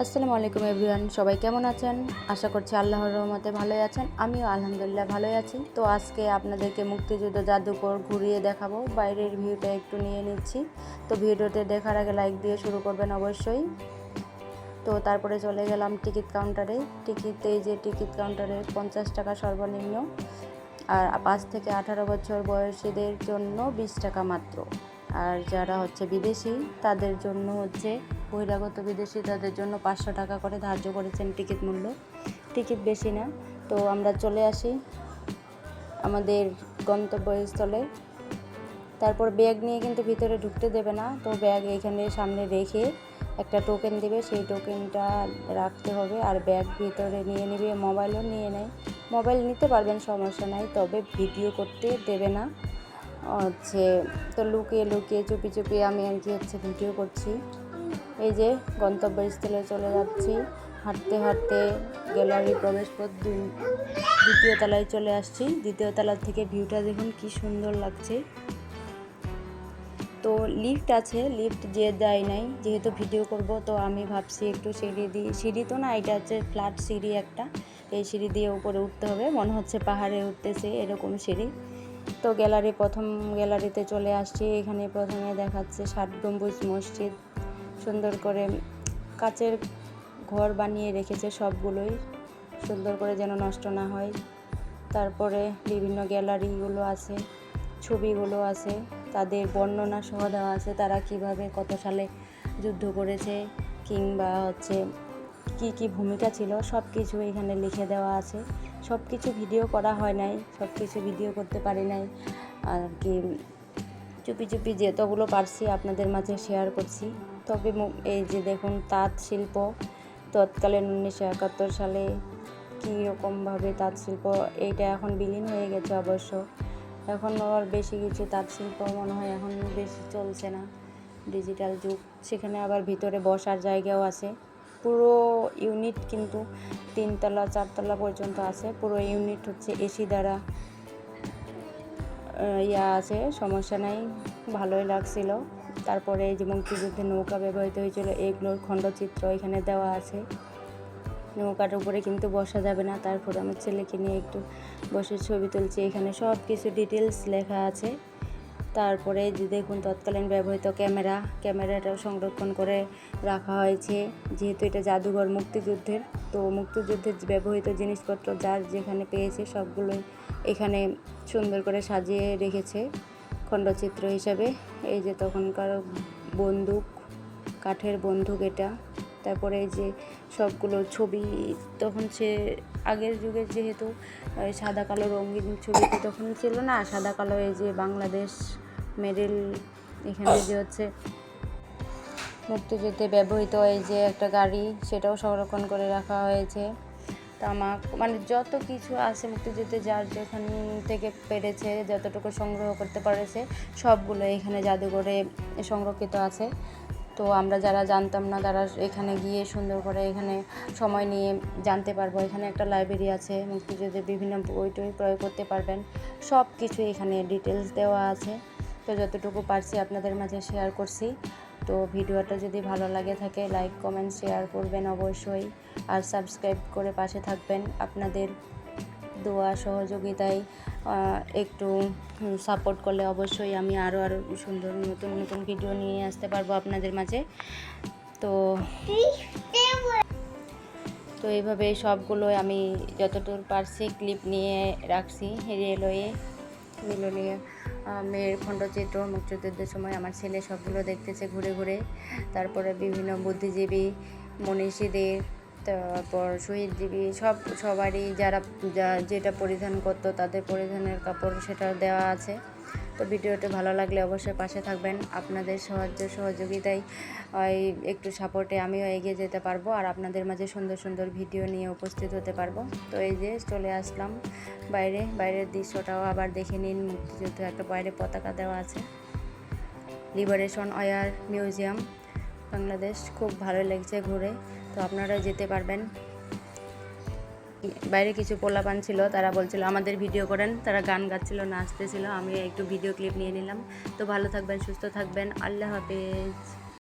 আসসালামু আলাইকুম এভরিওয়ান, সবাই কেমন আছেন? আশা করছি আল্লাহর রহমতে ভালোই আছেন। আমিও আলহামদুলিল্লাহ ভালোই আছি। তো আজকে আপনাদেরকে মুক্তিযুদ্ধ জাদুঘর ঘুরিয়ে দেখাবো। বাইরের ভিউটা একটু নিয়ে নিচ্ছি। তো ভিডিওতে দেখার আগে লাইক দিয়ে শুরু করবেন অবশ্যই। তো তারপরে চলে গেলাম টিকিট কাউন্টারে। টিকিট যে টিকিট কাউন্টারে পঞ্চাশ টাকা সর্বনিম্ন আর পাঁচ থেকে আঠারো বছর বয়সীদের জন্য বিশ টাকা মাত্র। আর যারা হচ্ছে বিদেশি, তাদের জন্য হচ্ছে বহিরাগত বিদেশি তাদের জন্য পাঁচশো টাকা করে ধার্য করেছেন টিকিট মূল্য। টিকিট বেশি না। তো আমরা চলে আসি আমাদের গন্তব্যস্থলে। তারপর ব্যাগ নিয়ে কিন্তু ভিতরে ঢুকতে দেবে না। তো ব্যাগ এখানে সামনে রেখে একটা টোকেন দিবে। সেই টোকেনটা রাখতে হবে আর ব্যাগ ভিতরে নিয়ে নেবে, মোবাইলও নিয়ে নেয়। মোবাইল নিতে পারবেন, সমস্যা নাই। তবে ভিডিও করতে দেবে না। হচ্ছে তো লুকিয়ে লুকিয়ে চুপি চুপি আমি আর কি হচ্ছে ভিডিও করছি। এই যে গন্তব্যস্থলে চলে যাচ্ছি। হাঁটতে হাঁটতে গ্যালারি প্রবেশপথ দ্বিতীয় তলায় চলে আসছি। দ্বিতীয় তলার থেকে ভিউটা দেখুন, কি সুন্দর লাগছে। তো লিফট আছে লিফট যে দেয় নাই, যেহেতু ভিডিও করব, তো আমি ভাবছি একটু সিঁড়ি দিয়ে সিঁড়ি তো না, এটা হচ্ছে ফ্ল্যাট সিঁড়ি একটা। এই সিঁড়ি দিয়ে উপরে উঠতে হবে, মনে হচ্ছে পাহাড়ে উঠতেছে এরকম সিঁড়ি। তো গ্যালারি, প্রথম গ্যালারিতে চলে আসছি, এখানে প্রথমে দেখাচ্ছে ষাট গম্বুজ মসজিদ। সুন্দর করে কাচের ঘর বানিয়ে রেখেছে সবগুলোই, সুন্দর করে যেন নষ্ট না হয়। তারপরে বিভিন্ন গ্যালারিগুলো আছে, ছবিগুলো আছে, তাদের বর্ণনা সহ দেওয়া আছে তারা কীভাবে কত সালে যুদ্ধ করেছে কিংবা হচ্ছে কি কি ভূমিকা ছিল সব কিছু এখানে লিখে দেওয়া আছে। সব কিছু ভিডিও করা হয় নাই সব কিছু ভিডিও করতে পারি নাই। আর কি চুপি চুপি যেতগুলো পারছি আপনাদের মাঝে শেয়ার করছি। তবে এই যে দেখুন তাঁত শিল্প, তৎকালীন উনিশশো একাত্তর সালে কীরকমভাবে তাঁত শিল্প, এইটা এখন বিলীন হয়ে গেছে অবশ্য। এখন আবার বেশি কিছু তাঁত শিল্প মনে হয় এখন বেশি চলছে না। ডিজিটাল যুগ, সেখানে আবার ভিতরে বসার জায়গাও আছে। পুরো ইউনিট কিন্তু তিনতলা, চারতলা পর্যন্ত আছে। পুরো ইউনিট হচ্ছে এসি দ্বারা ইয়া আছে, সমস্যা নাই, ভালোই লাগছিল। তারপরে যে মুক্তিযুদ্ধে নৌকা ব্যবহৃত হয়েছিল, এগুলোর খণ্ডচিত্র এখানে দেওয়া আছে। নৌকার উপরে কিন্তু বসা যাবে না, তারপরে আমার ছেলেকে নিয়ে একটু বসে ছবি তুলছি। এখানে সব কিছু ডিটেলস লেখা আছে। তারপরে যে দেখুন, তৎকালীন ব্যবহৃত ক্যামেরা, ক্যামেরাটাও সংরক্ষণ করে রাখা হয়েছে। যেহেতু এটা জাদুঘর মুক্তিযুদ্ধের, তো মুক্তিযুদ্ধের ব্যবহৃত জিনিসপত্র যার যেখানে পেয়েছে সবগুলোই এখানে সুন্দর করে সাজিয়ে রেখেছে। খণ্ডচিত্র হিসাবে, এই যে তখনকার বন্দুক, কাঠের বন্দুক এটা, তারপরে এই যে সবগুলো ছবি, তখন সে আগের যুগের যেহেতু সাদা কালো রঙিন ছবি তো তখন ছিল না, সাদা কালো এই যে বাংলাদেশ মেডেল, এখানে যে হচ্ছে মুক্তিযুদ্ধে ব্যবহৃত এই যে একটা গাড়ি, সেটাও সংরক্ষণ করে রাখা হয়েছে। তামাক মানে যত কিছু আছে মুক্তিযুদ্ধে যার যেখান থেকে পেরেছে, যতটুকু সংগ্রহ করতে পেরেছে, সবগুলো এখানে জাদুঘরে সংরক্ষিত আছে। তো আমরা যারা জানতাম না, তারা এখানে গিয়ে সুন্দর করে এখানে সময় নিয়ে জানতে পারব। এখানে একটা লাইব্রেরি আছে মুক্তিযুদ্ধের বিভিন্ন বই টই ক্রয় করতে পারবেন। সব কিছু এখানে ডিটেলস দেওয়া আছে। তো যতটুকু পারছি আপনাদের মাঝে শেয়ার করছি। তো ভিডিওটা যদি ভালো লাগে থাকে লাইক কমেন্ট শেয়ার করবেন অবশ্যই। আর সাবস্ক্রাইব করে পাশে থাকবেন। আপনাদের দোয়া সহযোগিতায় একটু সাপোর্ট করলে অবশ্যই আমি আরও আরও সুন্দর, নতুন নতুন ভিডিও নিয়ে আসতে পারব আপনাদের মাঝে। তো তো এইভাবে সবগুলো আমি যতদূর পারছি ক্লিপ নিয়ে রাখছি রেলওয়ে মিলনীয় মেয়ের খণ্ডচিত্র, মুক্তিযুদ্ধের সময় আমার ছেলে সবগুলো দেখতেছে ঘুরে ঘুরে। তারপরে বিভিন্ন বুদ্ধিজীবী, মনীষীদের, তারপর শহীদজীবী, সব, সবারই যারা, যা- যেটা পরিধান করতো তাদের পরিধানের কাপড় সেটা দেওয়া আছে। তো ভিডিওটি ভালো লাগলে অবশ্যই পাশে থাকবেন। আপনাদের সাহায্য সহযোগিতায় একটু সাপোর্টে আমিও এগিয়ে যেতে পারব আর আপনাদের মাঝে সুন্দর সুন্দর ভিডিও নিয়ে উপস্থিত হতে পারব। তো এই যে চলে আসলাম বাইরে, বাইরের দৃশ্যটাও আবার দেখে নিন। মুক্তিযুদ্ধ একটা বাইরে পতাকা দেওয়া আছে। Liberation war museum Bangladesh. খুব ভালো লেগেছে ঘুরে। তো আপনারা যেতে পারবেন। বাইরে কিছু পোলাপান ছিল, তারা বলছিল, আমাদের ভিডিও করেন। তারা গান গাচ্ছিল, নাচতেছিল। আমি একটু ভিডিও ক্লিপ নিয়ে নিলাম। তো ভালো থাকবেন, সুস্থ থাকবেন। আল্লাহ হাফেজ।